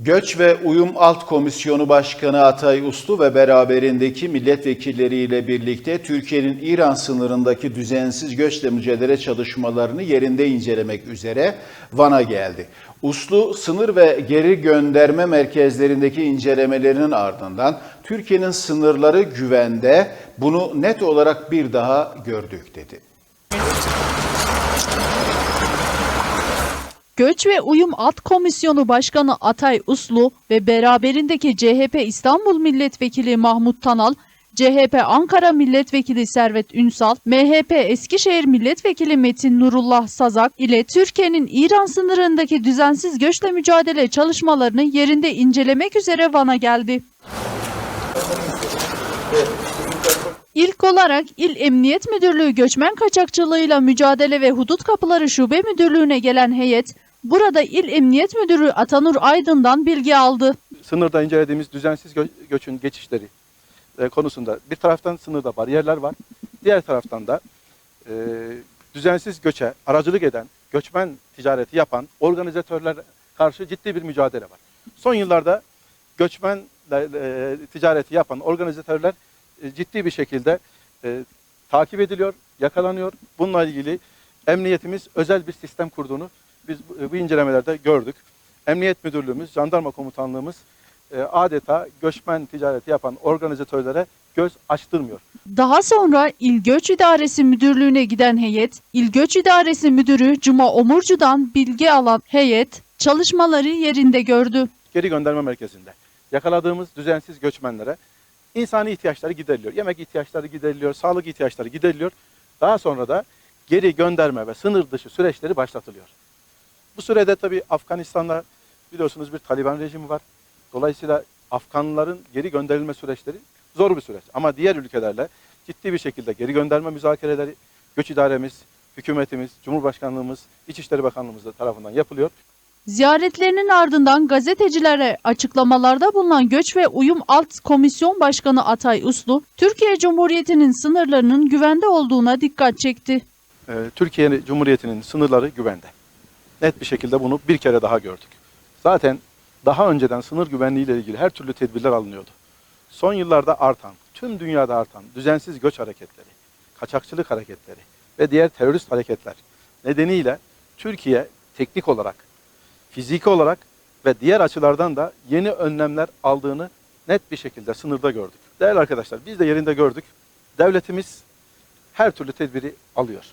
Göç ve Uyum Alt Komisyonu Başkanı Atay Uslu ve beraberindeki milletvekilleriyle birlikte Türkiye'nin İran sınırındaki düzensiz göçle mücadele çalışmalarını yerinde incelemek üzere Van'a geldi. Uslu, sınır ve geri gönderme merkezlerindeki incelemelerinin ardından Türkiye'nin sınırları güvende, bunu net olarak bir daha gördük dedi. Göç ve Uyum Alt Komisyonu Başkanı Atay Uslu ve beraberindeki CHP İstanbul Milletvekili Mahmut Tanal, CHP Ankara Milletvekili Servet Ünsal, MHP Eskişehir Milletvekili Metin Nurullah Sazak ile Türkiye'nin İran sınırındaki düzensiz göçle mücadele çalışmalarını yerinde incelemek üzere Van'a geldi. İlk olarak İl Emniyet Müdürlüğü Göçmen Kaçakçılığıyla Mücadele ve Hudut Kapıları Şube Müdürlüğü'ne gelen heyet, burada İl Emniyet Müdürü Atanur Aydın'dan bilgi aldı. sınırda incelediğimiz düzensiz gö- göçün geçişleri e, konusunda bir taraftan sınırda bariyerler var. Diğer taraftan da e, düzensiz göçe aracılık eden, göçmen ticareti yapan organizatörler karşı ciddi bir mücadele var. Son yıllarda göçmen e, ticareti yapan organizatörler e, ciddi bir şekilde e, takip ediliyor, yakalanıyor. Bununla ilgili emniyetimiz özel bir sistem kurduğunu biz bu, incelemelerde gördük. Emniyet Müdürlüğümüz, Jandarma Komutanlığımız e, adeta göçmen ticareti yapan organizatörlere göz açtırmıyor. Daha sonra İl Göç İdaresi Müdürlüğü'ne giden heyet, İl Göç İdaresi Müdürü Cuma Omurcu'dan bilgi alan heyet çalışmaları yerinde gördü. Geri gönderme merkezinde yakaladığımız düzensiz göçmenlere insani ihtiyaçları gideriliyor. Yemek ihtiyaçları gideriliyor, sağlık ihtiyaçları gideriliyor. Daha sonra da geri gönderme ve sınır dışı süreçleri başlatılıyor. Bu sürede tabii Afganistan'da biliyorsunuz bir Taliban rejimi var. Dolayısıyla Afganların geri gönderilme süreçleri zor bir süreç. Ama diğer ülkelerle ciddi bir şekilde geri gönderme müzakereleri göç idaremiz, hükümetimiz, Cumhurbaşkanlığımız, İçişleri Bakanlığımız da tarafından yapılıyor. Ziyaretlerinin ardından gazetecilere açıklamalarda bulunan Göç ve Uyum Alt Komisyon Başkanı Atay Uslu, Türkiye Cumhuriyeti'nin sınırlarının güvende olduğuna dikkat çekti. Ee, Türkiye Cumhuriyeti'nin sınırları güvende. Net bir şekilde bunu bir kere daha gördük. Zaten daha önceden sınır güvenliği ile ilgili her türlü tedbirler alınıyordu. Son yıllarda artan, tüm dünyada artan düzensiz göç hareketleri, kaçakçılık hareketleri ve diğer terörist hareketler nedeniyle Türkiye teknik olarak, fiziki olarak ve diğer açılardan da yeni önlemler aldığını net bir şekilde sınırda gördük. Değerli arkadaşlar biz de yerinde gördük. Devletimiz her türlü tedbiri alıyor.